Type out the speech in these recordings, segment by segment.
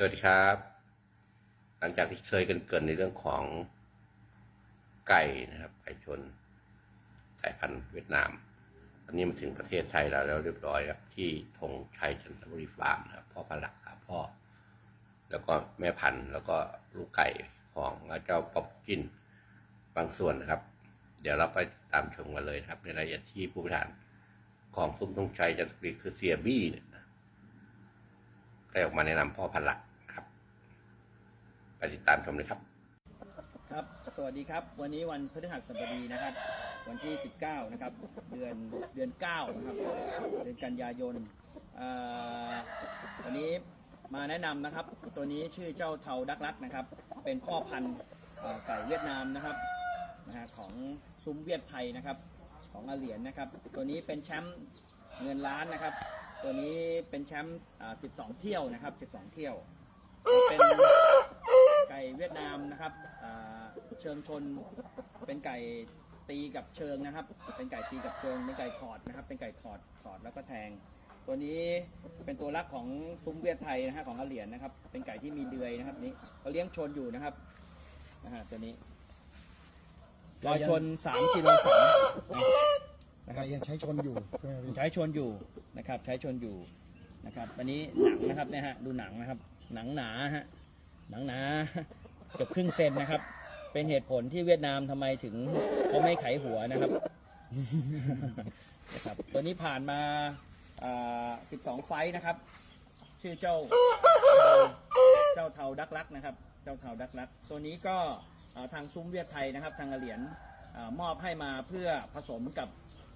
สวัสดีครับ หลังจากที่เคยกันเกินในเรื่องของไก่นะครับไก่ชนสายพันธุ์เวียดนามตอนนี้มาถึงประเทศไทยแล้วแล้วเรียบร้อยครับ ที่ธงชัยจันทบุรีฟาร์มนะครับพ่อพันหลักครับพ่อ แล้วก็แม่พันธุ์แล้วก็ลูกไก่ของเจ้าป๊อปกินบางส่วนนะครับ เดี๋ยวเราไปตามชมกันเลยครับในรายละเอียดที่ผู้บริหารของซุ้มธงชัยจันทบุรีคือเสียบี้เนี่ยได้ออกมาแนะนำพ่อพันหลัก ไปติดตามชมเลยครับ ครับ สวัสดีครับ วันนี้วันพฤหัสบดีนะครับ วันที่ 19 นะครับ เดือนเดือน 9 นะครับ เดือนกันยายนอ่อวันนี้มาแนะนำนะครับ ตัวนี้ชื่อเจ้าเทาดักลักนะครับ เป็นพ่อพันธุ์ไก่เวียดนามนะครับนะฮะของซุ้มเวียดไทยนะครับ ของอาเหรียญนะครับ ตัวนี้เป็นแชมป์เงินล้านนะครับ ตัวนี้เป็นแชมป์อ่า12 เที่ยวนะครับ 12 เที่ยว เป็น ก่เวียดนามนะครับอ่าเชิงชนเป็นไก่ตีกับเชิงนะครับ เป็นไก่ตีกับเชิงเป็นไก่ถอดนะครับ เป็นไก่ถอดถอดแล้วก็แทง ตัวนี้เป็นตัวรักของซุ้มเวียดไทยนะฮะของอาเหรียญนะครับ เป็นไก่ที่มีเดือยนะครับนี่เขาเลี้ยงชนอยู่นะครับนะฮะตัวนี้รอยชน3กิโลสองนะคไก่รับยังใช้ชนอยู่ใช่ไหมพี่ใช้ชนอยู่นะครับ ใช้ชนอยู่นะครับอันนี้หนังนะครับเนี่ยฮะดูหนังนะครับ หนังหนาฮะ หนังหนาเกือบครึ่งเซนนะครับ เป็นเหตุผลที่เวียดนามทำไมถึงเขาไม่ไขหัวนะครับ นะครับ ตัวนี้ผ่านมาอ่า12 ไฟท์นะครับ ชื่อเจ้าเจ้าเทาดักลักนะครับ เจ้าเทาดักลัก ตัวนี้ก็อ่าทางซุ้มเวียดไทยนะครับ ทางเหรียญอามอบให้มาเพื่อผสมกับ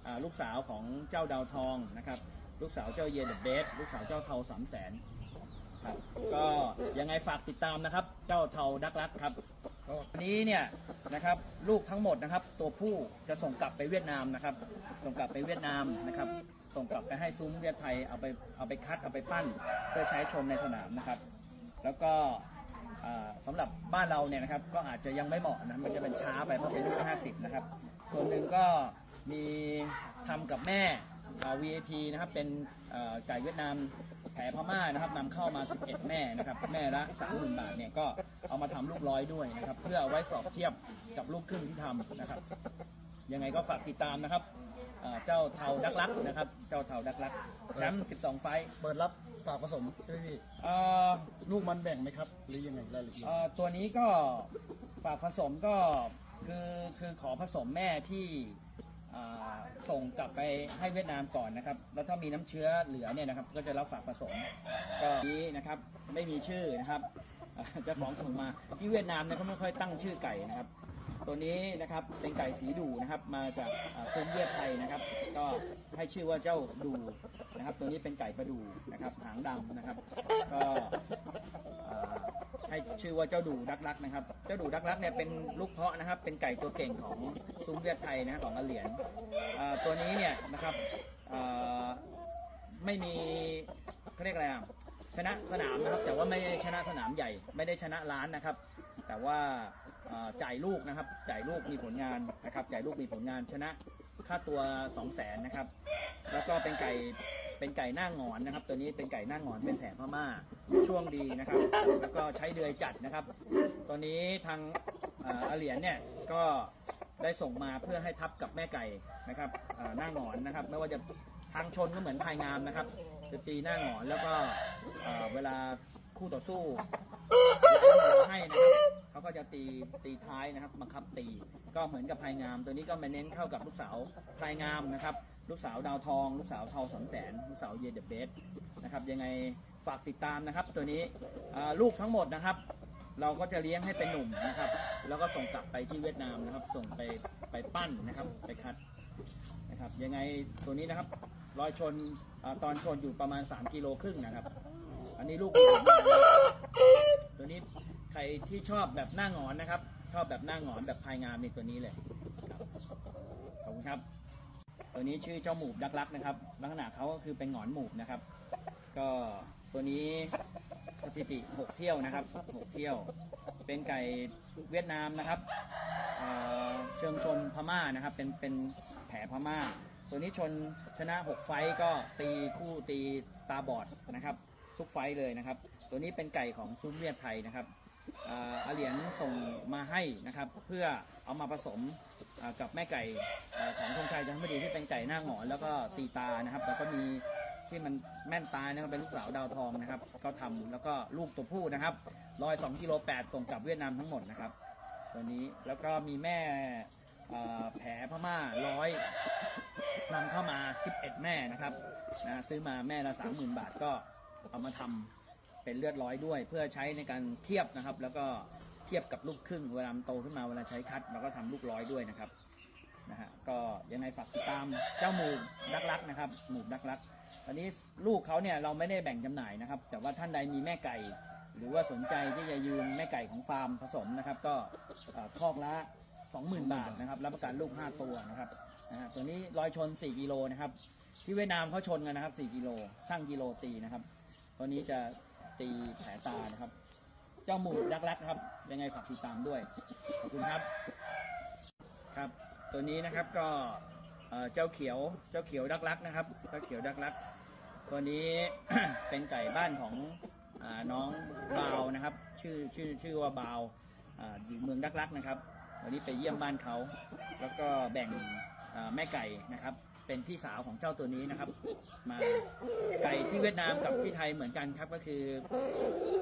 อ่าลูกสาวของเจ้าดาวทองนะครับ ลูกสาวเจ้าเยนเดอะเบสลูกสาวเจ้าเทาสามแสน ครับก็ยังไงฝากติดตามนะครับ เจ้าเทาดักลักครับวันนี้เนี่ยนะครับลูกทั้งหมดนะครับ ตัวผู้จะส่งกลับไปเวียดนามนะครับ ส่งกลับไปเวียดนามนะครับ ส่งกลับไปให้ซุ้มเวียดไทยเอาไปเอาไปคัดเอาไปปั้น เพื่อใช้ชนในสนามนะครับ แล้วก็อ่าสำหรับบ้านเราเนี่ยนะครับก็อาจจะยังไม่เหมาะนะมันจะเป็นช้าไปเพราะเป็นรุ่น50 นะครับ ส่วนหนึ่งก็มีทำกับแม่ VIP นะครับเป็นไก่เวียดนาม แผลพม่านะครับนำเข้ามา 11 แม่นะครับแม่ละ30,000 บาทเนี่ยก็เอามาทำลูกร้อยด้วยนะครับเพื่อเอาไว้สอบเทียบกับลูกครึ่งที่ทำนะครับ ยังไงก็ฝากติดตามนะครับอ่าเจ้าเทาดักลักนะครับ เจ้าเทาดักลักแชมป์12 ไฟท์เปิดรับฝากผสมใช่ไหมพี่เอ่อ ลูกมันแบ่งไหมครับ หรือยังไงรายละเอียด เอ่อตัวนี้ก็ฝากผสมก็คือคือขอผสมแม่ที่อ่า ส่งกลับไปให้เวียดนามก่อนนะครับ แล้วถ้ามีน้ำเชื้อเหลือเนี่ยนะครับ ก็จะรับฝากผสมก็นี้นะครับไม่มีชื่อนะครับเจ้าของส่งมาที่เวียดนามเนี่ยเขาไม่ค่อยตั้งชื่อไก่นะครับ ตัวนี้นะครับเป็นไก่สีดูนะครับ มาจากซุ้มเวียดไทยนะครับ ก็ให้ชื่อว่าเจ้าดูนะครับ ตัวนี้เป็นไก่ประดูนะครับ หางดำนะครับ ก็ให้ชื่อว่าเจ้าดูดักลักนะครับ เจ้าดูดักลักเนี่ยเป็นลูกเพาะนะครับ เป็นไก่ตัวเก่งของซุ้มเวียดไทยนะของอาเหรียญอ่าตัวนี้เนี่ยนะครับไม่มีเขาเรียกอะไรอะชนะสนามนะครับ แต่ว่าไม่ชนะสนามใหญ่ ไม่ได้ชนะล้านนะครับ แต่ว่าจ่ายลูกนะครับ จ่ายลูกมีผลงานนะครับ จ่ายลูกมีผลงานชนะค่าตัว 2 0 0แสนนะครับ แล้วก็เป็นไก่เป็นไก่หน้าหงอนนะครับ ตัวนี้เป็นไก่หน้าหงอนเป็นแถบพม่าช่วงดีนะครับ แล้วก็ใช้เดือยจัดนะครับ ตัวนี้ทางอาเหรียญเนี่ยก็ได้ส่งมาเพื่อให้ทับกับแม่ไก่นะครับเอ่อหน้างอนนะครับ ไม่ว่าจะทางชนก็เหมือนภายงามนะครับจะตีหน้าหงอนแล้วก็เวลาคู่ต่อสู้ ให้นะครับเขาก็จะตีตีท้ายนะครับบังคับตี ก็เหมือนกับพายงาม ตัวนี้ก็มาเน้นเข้ากับลูกสาวพายงามนะครับ ลูกสาวดาวทอง ลูกสาวเทาสองแสนลูกสาวเยเดเบสนะครับยังไงฝากติดตามนะครับ ตัวนี้ลูกทั้งหมดนะครับ เราก็จะเลี้ยงให้เป็นหนุ่มนะครับ แล้วก็ส่งกลับไปที่เวียดนามนะครับ ส่งไปไปปั้นนะครับไปคัดนะครับยังไงตัวนี้นะครับรอยชนอตอนชนอยู่ประมาณ 3 กิโลครึ่งนะครับ อันนี้ลูกมีผลงาน ตัวนี้ใครที่ชอบแบบหน้าหงอนนะครับ ชอบแบบหน้าหงอนแบบพายงามในตัวนี้เลยขอบคุณครับ ตัวนี้ชื่อเจ้าหมูบดักลักนะครับ ลักษณะเขาก็คือเป็นหงอนหมูบนะครับ ก็ตัวนี้สถิติ 6 เที่ยวนะครับ6เที่ยว เป็นไก่เวียดนามนะครับเเชิงชนพม่านะครับ เป็นเป็นแผลพม่า ตัวนี้ชนชนะ 6 ไฟก็ตีคู่ตีตาบอดนะครับ ทุกไฟเลยนะครับตัวนี้เป็นไก่ของซุ้มเวียดไทยนะครับอาเหลียนส่งมาให้นะครับ เพื่อเอามาผสมกับแม่ไก่ของธงชัยจันทบุรีที่เป็นไก่หน้าหงอนแล้วก็ตีตานะครับ แล้วก็มีที่มันแม่นตายนะครับเป็นลูกสาวดาวทองนะครับ ก็ทำแล้วก็ลูกตัวผู้นะครับร้อยสองกิโลแปดส่งกลับเวียดนามทั้งหมดนะครับ ตัวนี้แล้วก็มีแม่แผลพม่าร้อยนำเข้ามา 11 แม่นะครับนะซื้อมาแม่ละ30,000 บาทก็เอามาทำ เป็นเลือดร้อยด้วย เพื่อใช้ในการเทียบนะครับ แล้วก็เทียบกับลูกครึ่งเวลามันโตขึ้นมาเวลาใช้คัดเราก็ทำลูกร้อยด้วยนะครับนะฮะก็ยังไงฝากติดตามเจ้าหมูดักลักนะครับหมูดักลักตอนนี้ลูกเขาเนี่ยเราไม่ได้แบ่งจำหน่ายนะครับ แต่ว่าท่านใดมีแม่ไก่ หรือว่าสนใจที่จะยืมแม่ไก่ของฟาร์มผสมนะครับ ก็เอ่อคอกละ20,000 บาทนะครับรับประกันลูก 5 ตัวนะครับนะฮะตัวนี้รอยชน 4 กิโลนะครับ ที่เวียดนามเขาชนกันนะครับ 4 กิโลช่างกิโลตีนะครับ ตัวนี้จะ ตีแผลตานะครับ เจ้าหมูดักลักนะครับ ยังไงฝากติดตามด้วย ขอบคุณครับ ครับ ตัวนี้นะครับก็เจ้าเขียว เจ้าเขียวดักลักนะครับ เจ้าเขียวดักลัก ตัวนี้เป็นไก่บ้านของอน้องบาวนะครับ ชื่อชื่อชื่อว่าบาวอยู่เมืองดักลักนะครับ วันนี้ไปเยี่ยมบ้านเขา แล้วก็แบ่งแม่ไก่นะครับ เป็นพี่สาวของเจ้าตัวนี้นะครับ มาไก่ที่เวียดนามกับที่ไทยเหมือนกันครับ ก็คือ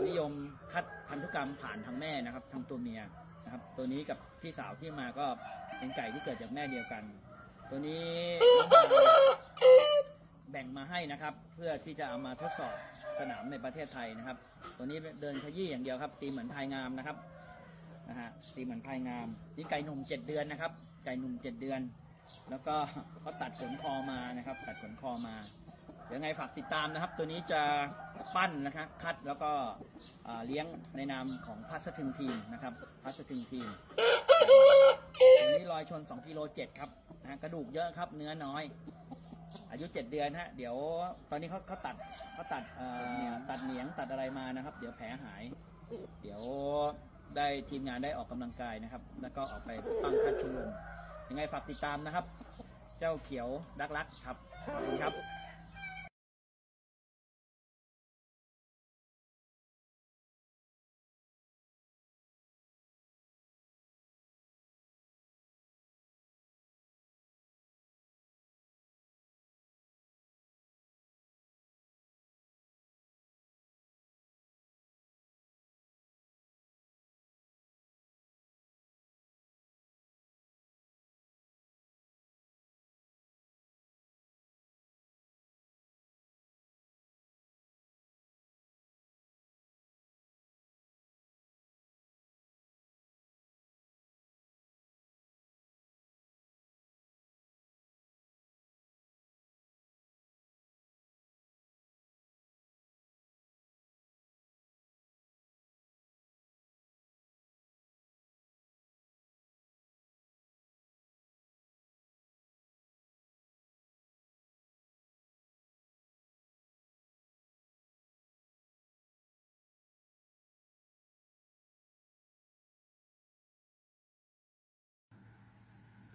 นิยมคัดพันธุกรรมผ่านทางแม่นะครับทางตัวเมียนะครับ ตัวนี้กับพี่สาวที่มาก็เป็นไก่ที่เกิดจากแม่เดียวกัน ตัวนี้แบ่งมาให้นะครับ เพื่อที่จะเอามาทดสอบสนามในประเทศไทยนะครับ ตัวนี้เดินขยี้อย่างเดียวครับ ตีเหมือนพายงามนะครับนะฮะตีเหมือนพายงามนี่ไก่หนุ่มเจ็ดเดือนนะครับ ไก่หนุ่มเจ็ดเดือน แล้วก็เขาตัดขนคอมานะครับ ตัดขนคอมาเดี๋ยวไงฝากติดตามนะครับ ตัวนี้จะปั้นนะครับคัดแล้วก็อ่าเลี้ยงในนามของพัสถึงทีมนะครับพัสถึงทีมตัวนี้รอยชน2กิโล7ครับนะกระดูกเยอะครับ เนื้อน้อย อายุ 7 เดือนฮะเดี๋ยวตอนนี้เขาเขาตัดเขาตัดเอ่อตัดเหนียงตัดอะไรมานะครับ เดี๋ยวแผลหาย เดี๋ยวได้ทีมงานได้ออกกำลังกายนะครับ แล้วก็ออกไปปั้งคัดชุมนุม ยังไงฝากติดตามนะครับ เจ้าเขียวดักลักครับขอบคุณครับ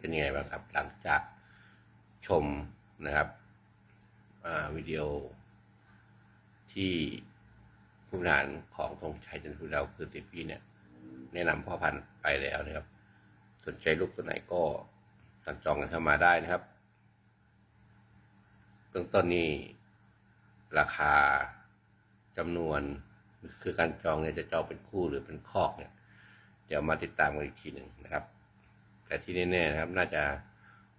เป็นยังไงบ้างครับ หลังจากชมนะครับวิดีโอที่ผู้บริหารของธงชัยจันทบุรีเราคือติพี่เนี่ย แนะนำพ่อพันธุ์ไปแล้วนะครับ สนใจลูกตัวไหนก็สั่งจองกันเข้ามาได้นะครับเบื้องต้นนี้ราคาจำนวนคือการจองเนี่ยจะจองเป็นคู่หรือเป็นคอกเนี่ย เดี๋ยวมาติดตามกันอีกทีหนึ่งนะครับ แต่ที่แน่ๆนะครับ น่าจะ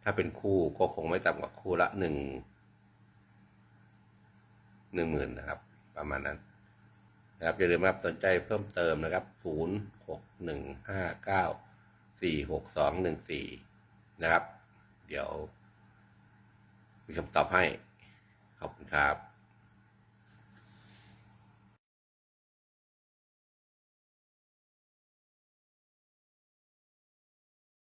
ถ้าเป็นคู่ก็คงไม่ต่ำกว่าคู่ละหนึ่งหนึ่งหมื่นนะครับ ประมาณนั้นนะครับอย่าลืมครับสนใจเพิ่มเติมนะครับศูนย์หกหนึ่งห้าเก้าสี่หกสองหนึ่งสี่นะครับ เดี๋ยวมีคำตอบให้ ขอบคุณครับ